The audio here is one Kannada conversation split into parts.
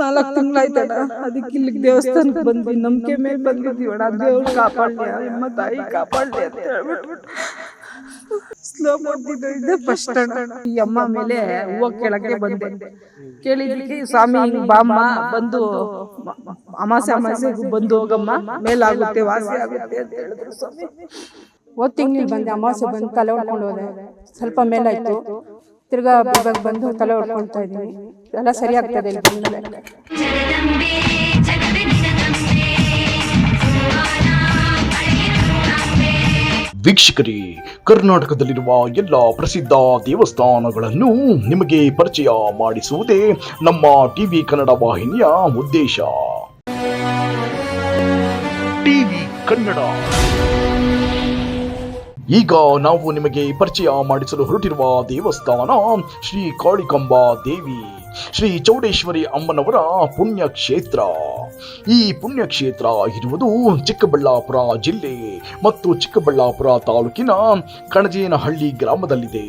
ನಾಲ್ಕು ತಿಂಗಳಾಯ್ತಣ್ಣ. ಅದಕ್ಕೆ ಇಲ್ಲಿ ದೇವಸ್ಥಾನಕ್ಕೆ ಬಂದ್ವಿ. ನಂಬಿಕೆ ಮೇಲೆ ಬಂದಿದ್ವಿ ಅಣ್ಣ. ದೇವ್ರು ಕಾಪಾಡಲಿ ನಿಮ್ಮ ತಾಯಿ ಕಾಪಾಡಲಿ ಅಂತ ಹೇಳ್ಬಿಟ್ಟು. ಸ್ಲೋ ಮಾಡ್ತಿದ್ದೆ ಫಸ್ಟ್ ಈ ಅಮ್ಮ ಮೇಲೆ ಹೂವು ಕೇಳಕ್ಕೆ ಬಂದೆ. ಕೇಳಿದ್ಲಿಕ್ಕೆ ಸ್ವಾಮಿ ಹಿಂಗ್ ಬಾಮ್ಮ ಬಂದು ಅಮಾಸೆ ಅಮಾಸೆ ಬಂದು ಹೋಗಮ್ಮ. ಮೇಲಾಗುತ್ತೆ ವಾಸಿ ಆಗುತ್ತೆ ಅಂತ ಹೇಳಿದ್ರು ಸ್ವಾಮಿ. ಹೋದ್ ತಿಂಗ್ಳಿಗೆ ಬಂದೆ ಅಮಾಸೆ ಬಂದು ತಲೆ ಹೊಡ್ಕೊಂಡು ಹೋದೆ. ಸ್ವಲ್ಪ ಮೇಲಾಯ್ತು. ತಿರ್ಗಾ ಬಂದು ತಲೆ ಹೊಡ್ಕೊಳ್ತಾ ಇದ್ದೀನಿ. ಎಲ್ಲ ಸರಿ ಆಗ್ತದೆ ವೀಕ್ಷಕರೇ, ಕರ್ನಾಟಕದಲ್ಲಿರುವ ಎಲ್ಲ ಪ್ರಸಿದ್ಧ ದೇವಸ್ಥಾನಗಳನ್ನು ನಿಮಗೆ ಪರಿಚಯ ಮಾಡಿಸುವುದೇ ನಮ್ಮ ಟಿವಿ ಕನ್ನಡ ವಾಹಿನಿಯ ಉದ್ದೇಶ. ಟಿವಿ ಕನ್ನಡ. ಈಗ ನಾವು ನಿಮಗೆ ಪರಿಚಯ ಮಾಡಿಸಲು ಹೊರಟಿರುವ ದೇವಸ್ಥಾನ ಶ್ರೀ ಕಾಳಿಕಂಬ ದೇವಿ, ಶ್ರೀ ಚೌಡೇಶ್ವರಿ ಅಮ್ಮನವರ ಪುಣ್ಯಕ್ಷೇತ್ರ. ಈ ಪುಣ್ಯಕ್ಷೇತ್ರ ಇರುವುದು ಚಿಕ್ಕಬಳ್ಳಾಪುರ ಜಿಲ್ಲೆ ಮತ್ತು ಚಿಕ್ಕಬಳ್ಳಾಪುರ ತಾಲೂಕಿನ ಕಣಜೇನಹಳ್ಳಿ ಗ್ರಾಮದಲ್ಲಿದೆ.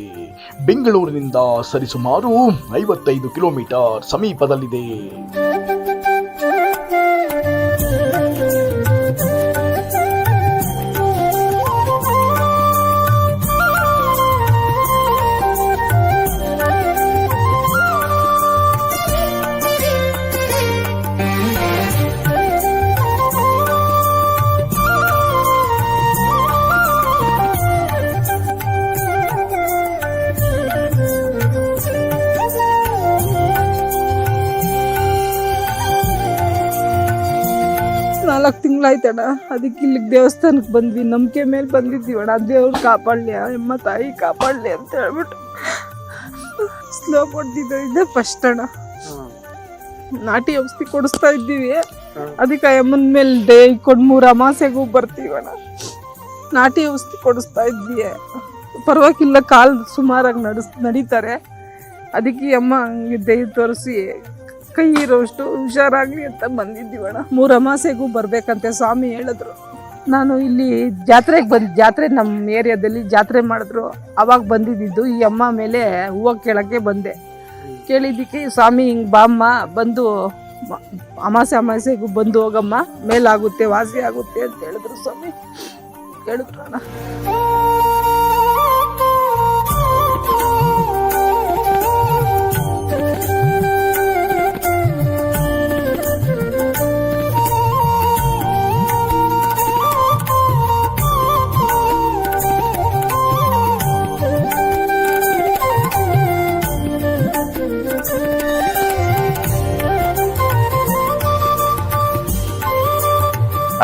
ಬೆಂಗಳೂರಿನಿಂದ ಸರಿಸುಮಾರು ಐವತ್ತೈದು ಕಿಲೋಮೀಟರ್ ಸಮೀಪದಲ್ಲಿದೆ. ನಾಲ್ಕು ತಿಂಗಳಾಯ್ತಣ್ಣ. ಅದಕ್ಕೆ ಇಲ್ಲಿಗೆ ದೇವಸ್ಥಾನಕ್ಕೆ ಬಂದ್ವಿ. ನಂಬಿಕೆ ಮೇಲೆ ಬಂದಿದ್ದೀವಿ ಅಣ್ಣ ದೇವ್ರು ಕಾಪಾಡಲಿ ಅಮ್ಮ ತಾಯಿ ಕಾಪಾಡಲಿ ಅಂತ ಹೇಳ್ಬಿಟ್ಟು ಸ್ಲೋ ಕೊಡ್ತಿದ್ದೆ ಇದೆ ಫಸ್ಟ್ ಅಣ್ಣ. ನಾಟಿ ಔಷಧಿ ಕೊಡಿಸ್ತಾ ಇದ್ದೀವಿ. ಅದಕ್ಕೆ ಅಮ್ಮನ ಮೇಲೆ ಡೇ ಇಕ್ಕೊಂಡು ಮೂರು ಅಮಾಸೆಗೂ ಬರ್ತೀವಣ್ಣ. ನಾಟಿ ಔಷಧಿ ಕೊಡಿಸ್ತಾ ಇದ್ವಿ. ಪರವಾಗಿಲ್ಲ, ಕಾಲು ಸುಮಾರಾಗಿ ನಡೆಸ್ ನಡೀತಾರೆ. ಅದಕ್ಕೆ ಅಮ್ಮ ಹಂಗೆ ದೈ ತೋರಿಸಿ ಕೈ ಇರೋಷ್ಟು ಹುಷಾರಾಗ್ಲಿ ಅಂತ ಬಂದಿದ್ದೀವಣ್ಣ. ಮೂರು ಅಮಾಸೆಗೂ ಬರಬೇಕಂತೆ ಸ್ವಾಮಿ ಹೇಳಿದ್ರು. ನಾನು ಇಲ್ಲಿ ಜಾತ್ರೆಗೆ ಬಂದು, ಜಾತ್ರೆ ನಮ್ಮ ಏರಿಯಾದಲ್ಲಿ ಜಾತ್ರೆ ಮಾಡಿದ್ರು. ಅವಾಗ ಬಂದಿದ್ದು ಈ ಅಮ್ಮ ಮೇಲೆ ಹೂವು ಕೇಳೋಕ್ಕೆ ಬಂದೆ. ಕೇಳಿದ್ದಕ್ಕೆ ಸ್ವಾಮಿ ಹಿಂಗೆ ಬಾಮ್ಮ ಬಂದು ಅಮಾಸೆ ಅಮಾಸೆಗೂ ಬಂದು ಹೋಗಮ್ಮ. ಮೇಲಾಗುತ್ತೆ, ವಾಸಿ ಆಗುತ್ತೆ ಅಂತ ಹೇಳಿದ್ರು ಸ್ವಾಮಿ. ಕೇಳಿದ್ರು ಅಣ್ಣ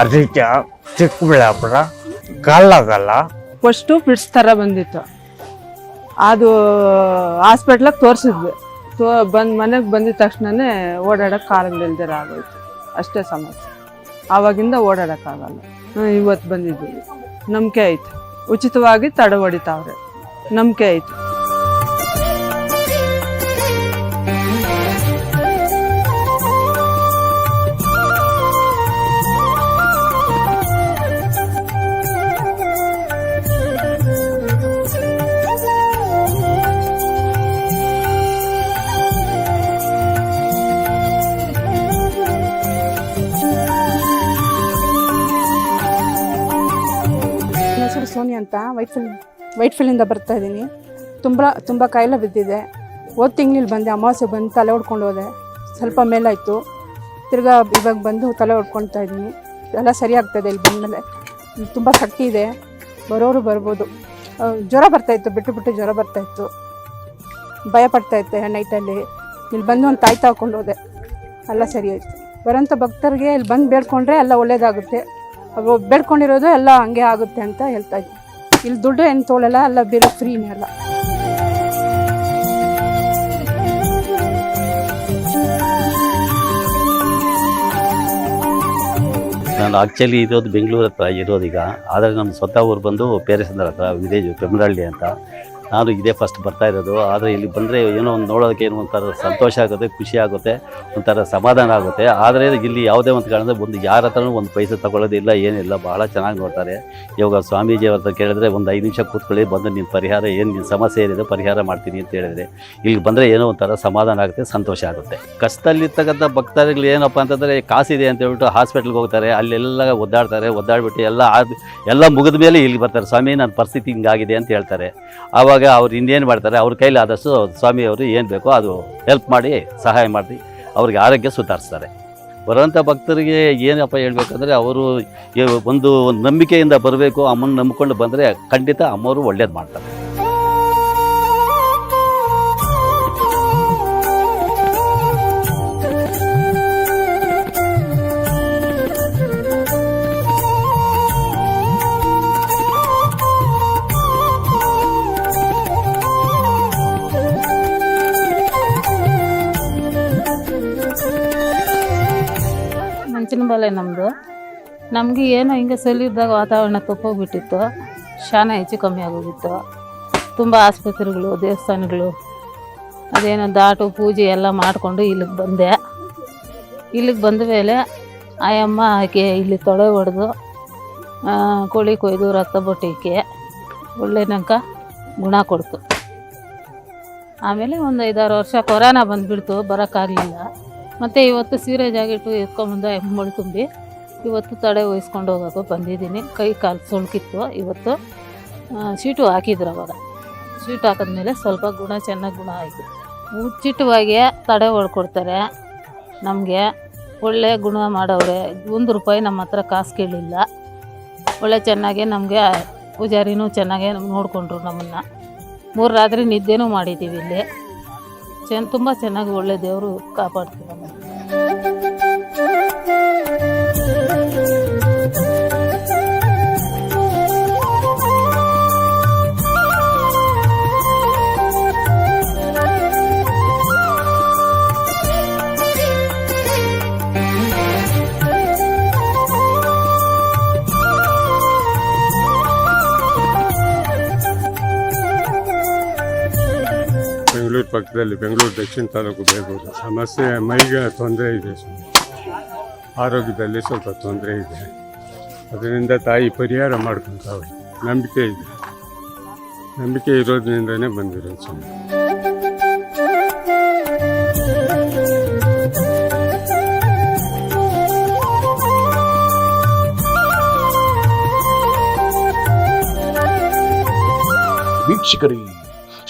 ಅದಕ್ಕೆ ಚಿಕ್ಕಬಳ್ಳಾಪುರ, ಕಳ್ಳಗಲ್ಲ. ಫಸ್ಟು ಫಿಟ್ಸ್ ಥರ ಬಂದಿತ್ತು. ಅದು ಹಾಸ್ಪಿಟ್ಲಾಗ ತೋರಿಸಿದ್ವಿ. ತೋ, ಬಂದು, ಮನೆಗೆ ಬಂದಿದ ತಕ್ಷಣನೇ ಓಡಾಡೋಕೆ ಕಾಲುಗಳಿಲ್ದಿರ ಆಗೋಯ್ತು. ಅಷ್ಟೇ ಸಮಸ್ಯೆ. ಆವಾಗಿಂದ ಓಡಾಡೋಕ್ಕಾಗಲ್ಲ ಇವತ್ತು ಬಂದಿದ್ದೀವಿ. ನಂಬಿಕೆ ಆಯಿತು ಉಚಿತವಾಗಿ ತಡೆ ಹೊಡಿತಾವ್ರೆ ನಂಬಿಕೆ ಐತೆ. ಹೆಸರು ಸೋನಿ ಅಂತ ವೈಟ್ ಫಿಲ್ ವೈಟ್ ಫೀಲ್ಡಿಂದ ಬರ್ತಾ ಇದ್ದೀನಿ. ತುಂಬ ತುಂಬ ಕಾಯಿಲೆ ಬಿದ್ದಿದೆ. ಹೋದ ತಿಂಗಳು ಬಂದೆ ಅಮಾವಾಸ್ಯೆ ಬಂದು ತಲೆ ಹೊಡ್ಕೊಂಡು ಹೋದೆ. ಸ್ವಲ್ಪ ಮೇಲಾಯಿತು. ತಿರ್ಗಾ ಇವಾಗ ಬಂದು ತಲೆ ಹೊಡ್ಕೊಳ್ತಾ ಇದ್ದೀನಿ. ಎಲ್ಲ ಸರಿ ಆಗ್ತದೆ ಇಲ್ಲಿ ಬಂದಮೇಲೆ. ತುಂಬ ಶಕ್ತಿ ಇದೆ. ಬರೋರು ಬರ್ಬೋದು. ಜ್ವರ ಬರ್ತಾಯಿತ್ತು ಬಿಟ್ಟು ಬಿಟ್ಟು ಜ್ವರ ಬರ್ತಾಯಿತ್ತು ಭಯ ಪಡ್ತಾಯಿತ್ತೆ ನೈಟಲ್ಲಿ ಇಲ್ಲಿ ಬಂದು ಒಂದು ತಾಯಿ ತಗೊಂಡು ಹೋದೆ. ಎಲ್ಲ ಸರಿ ಆಯಿತು. ಬರೋಂಥ ಭಕ್ತರಿಗೆ ಇಲ್ಲಿ ಬಂದು ಬೇಡ್ಕೊಂಡ್ರೆ ಎಲ್ಲ ಒಳ್ಳೇದಾಗುತ್ತೆ. ಅವು ಬೇಡ್ಕೊಂಡಿರೋದು ಎಲ್ಲ ಹಂಗೆ ಆಗುತ್ತೆ ಅಂತ ಹೇಳ್ತಾ ಇದ್ದೀನಿ. ಇಲ್ಲಿ ದುಡ್ಡು ಏನು ತೋಳಲ್ಲ ಎಲ್ಲ ಬೇರೆ ಫ್ರೀನೇ ಅಲ್ಲ. ನಾನು ಆಕ್ಚುಲಿ ಇರೋದು ಬೆಂಗಳೂರು ಹತ್ರ ಇರೋದೀಗ ಆದರೆ ನಮ್ಮ ಸ್ವತಃ ಊರು ಬಂದು ಪೇರೆಸಂದ್ರ ಹತ್ರ, ವಿಲೇಜು ಪೆಮ್ಮರಹಳ್ಳಿ ಅಂತ. ನಾನು ಇದೇ ಫಸ್ಟ್ ಬರ್ತಾ ಇರೋದು. ಆದರೆ ಇಲ್ಲಿ ಬಂದರೆ ಏನೋ ಒಂದು ನೋಡೋದಕ್ಕೆ ಏನೋ ಒಂಥರ ಸಂತೋಷ ಆಗುತ್ತೆ, ಖುಷಿ ಆಗುತ್ತೆ, ಒಂಥರ ಸಮಾಧಾನ ಆಗುತ್ತೆ. ಆದರೆ ಇಲ್ಲಿ ಯಾವುದೇ ಒಂದು ಕಾರಣದ ಒಂದು ಯಾರ ಹತ್ರನೂ ಒಂದು ಪೈಸೆ ತಗೊಳ್ಳೋದಿಲ್ಲ, ಏನಿಲ್ಲ. ಬಹಳ ಚೆನ್ನಾಗಿ ನೋಡ್ತಾರೆ. ಇವಾಗ ಸ್ವಾಮೀಜಿ ಅವ್ರ ಕೇಳಿದ್ರೆ ಒಂದು ಐದು ನಿಮಿಷ ಕೂತ್ಕೊಳ್ಳಿ, ಬಂದು ನಿನ್ನ ಪರಿಹಾರ ಏನು ನಿಮ್ಮ ಸಮಸ್ಯೆ ಏನಿದೆ ಪರಿಹಾರ ಮಾಡ್ತೀನಿ ಅಂತ ಹೇಳಿದ್ರೆ, ಇಲ್ಲಿ ಬಂದರೆ ಏನೋ ಒಂಥರ ಸಮಾಧಾನ ಆಗುತ್ತೆ, ಸಂತೋಷ ಆಗುತ್ತೆ. ಕಷ್ಟದಲ್ಲಿರ್ತಕ್ಕಂಥ ಭಕ್ತಾದಿಗಳು ಏನಪ್ಪ ಅಂತಂದರೆ, ಕಾಸಿದೆ ಅಂತ ಹೇಳ್ಬಿಟ್ಟು ಹಾಸ್ಪಿಟ್ಲ್ಗೆ ಹೋಗ್ತಾರೆ. ಅಲ್ಲೆಲ್ಲ ಒದ್ದಾಡ್ತಾರೆ, ಒದ್ದಾಡ್ಬಿಟ್ಟು ಎಲ್ಲ ಎಲ್ಲ ಮುಗಿದ ಮೇಲೆ ಇಲ್ಲಿ ಬರ್ತಾರೆ. ಸ್ವಾಮಿ ನನ್ನ ಪರಿಸ್ಥಿತಿ ಹಿಂಗಾಗಿದೆ ಅಂತ ಹೇಳ್ತಾರೆ. ಆವಾಗ ಅವ್ರು ಇನ್ನೇನು ಮಾಡ್ತಾರೆ, ಅವ್ರ ಕೈಲಿ ಆದಷ್ಟು ಸ್ವಾಮಿಯವರು ಏನು ಬೇಕೋ ಅದು ಹೆಲ್ಪ್ ಮಾಡಿ, ಸಹಾಯ ಮಾಡಿ ಅವ್ರಿಗೆ ಆರೋಗ್ಯ ಸುಧಾರಿಸ್ತಾರೆ. ಬರುವಂಥ ಭಕ್ತರಿಗೆ ಏನಪ್ಪ ಹೇಳ್ಬೇಕಂದ್ರೆ ಅವರು ಒಂದು ಒಂದು ನಂಬಿಕೆಯಿಂದ ಬರಬೇಕು ಅಮ್ಮನ ನಂಬಿಕೊಂಡು ಬಂದರೆ ಖಂಡಿತ ಅಮ್ಮವರು ಒಳ್ಳೇದು ಮಾಡ್ತಾರೆ. ಮಂಚಿನ ಬಲೆ ನಮ್ಮದು ನಮಗೆ ಏನೋ ಹಿಂಗೆ ಸಲಿದ್ದಾಗ ವಾತಾವರಣ ತಪ್ಪೋಗ್ಬಿಟ್ಟಿತ್ತು. ಶಾನ ಹೆಚ್ಚು ಕಮ್ಮಿ ಆಗೋಗಿತ್ತು. ತುಂಬ ಆಸ್ಪತ್ರೆಗಳು, ದೇವಸ್ಥಾನಗಳು, ಅದೇನೋ ದಾಟು ಪೂಜೆ ಎಲ್ಲ ಮಾಡಿಕೊಂಡು ಇಲ್ಲಿಗೆ ಬಂದೆ. ಇಲ್ಲಿಗೆ ಬಂದ ಮೇಲೆ ಆಯಮ್ಮ ಆಕೆ ಇಲ್ಲಿ ತೊಳೆ ಹೊಡೆದು ಕೋಳಿ ಕೊಯ್ದು, ರಕ್ತ ಬೊಟ್ಟಿಕೆ ಒಳ್ಳೆ ನಂಕ ಗುಣ ಕೊಡ್ತು. ಆಮೇಲೆ ಒಂದು ಐದಾರು ವರ್ಷ ಕೊರೋನಾ ಬಂದುಬಿಡ್ತು, ಬರೋಕ್ಕಾಗಲಿಲ್ಲ. ಮತ್ತು ಇವತ್ತು ಸೀರೆ ಜಾಕೆಟು ಎತ್ಕೊಂಡ್ಬಂದು ಮೊಳು ತುಂಬಿ ಇವತ್ತು ತಡೆ ವಹಿಸ್ಕೊಂಡು ಹೋಗೋಕೆ ಬಂದಿದ್ದೀನಿ. ಕೈ ಕಾಲು ಸುಳ್ಕಿತ್ತು ಇವತ್ತು. ಶೀಟು ಹಾಕಿದ್ರು ಅವಾಗ. ಶೀಟ್ ಹಾಕಿದ್ಮೇಲೆ ಸ್ವಲ್ಪ ಗುಣ, ಚೆನ್ನಾಗಿ ಗುಣ ಆಯಿತು. ಮುಚ್ಚಿಟ್ಟವಾಗಿ ತಡೆ ಹೊಡ್ಕೊಡ್ತಾರೆ ನಮಗೆ. ಒಳ್ಳೆ ಗುಣ ಮಾಡವ್ರೆ. ಒಂದು ರೂಪಾಯಿ ನಮ್ಮ ಹತ್ರ ಕಾಸು ಕೇಳಿಲ್ಲ. ಒಳ್ಳೆ ಚೆನ್ನಾಗೆ ನಮಗೆ ಪೂಜಾರಿನೂ ಚೆನ್ನಾಗೆ ನೋಡಿಕೊಂಡ್ರು ನಮ್ಮನ್ನು. ಮೂರು ರಾತ್ರಿ ನಿದ್ದೆನೂ ಮಾಡಿದ್ದೀವಿ ಇಲ್ಲಿ. ಚೆನ್ನ ತುಂಬ ಚೆನ್ನಾಗಿ ಒಳ್ಳೆ ದೇವರು ಕಾಪಾಡ್ತೀವಿ ಪಕ್ಕದಲ್ಲಿ ಬೆಂಗಳೂರು ದಕ್ಷಿಣ ತಾಲೂಕು ಬೇಗೂರು ಸಮಸ್ಯೆ ಮೈಗೆ ತೊಂದರೆ ಇದೆ. ಆರೋಗ್ಯದಲ್ಲಿ ಸ್ವಲ್ಪ ತೊಂದರೆ ಇದೆ. ಅದರಿಂದ ತಾಯಿ ಪರಿಹಾರ ಮಾಡ್ಕೊತಾವೆ ನಂಬಿಕೆ ಇದೆ. ನಂಬಿಕೆ ಇರೋದ್ರಿಂದನೇ ಬಂದಿರೋದು ಸ್ವಾಮಿ ವೀಕ್ಷಕರೇ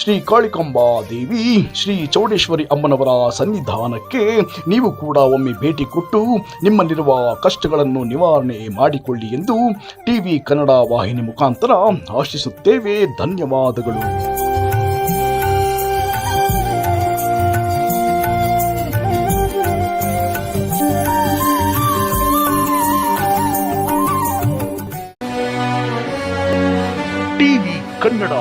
ಶ್ರೀ ಕಾಳಿಕಾಂಬಾ ದೇವಿ ಶ್ರೀ ಚೌಡೇಶ್ವರಿ ಅಮ್ಮನವರ ಸನ್ನಿಧಾನಕ್ಕೆ ನೀವು ಕೂಡ ಒಮ್ಮೆ ಭೇಟಿ ಕೊಟ್ಟು ನಿಮ್ಮಲ್ಲಿರುವ ಕಷ್ಟಗಳನ್ನು ನಿವಾರಣೆ ಮಾಡಿಕೊಳ್ಳಿ ಎಂದು ಟಿವಿ ಕನ್ನಡ ವಾಹಿನಿ ಮುಖಾಂತರ ಆಶಿಸುತ್ತೇವೆ. ಧನ್ಯವಾದಗಳು. ಟಿವಿ ಕನ್ನಡ.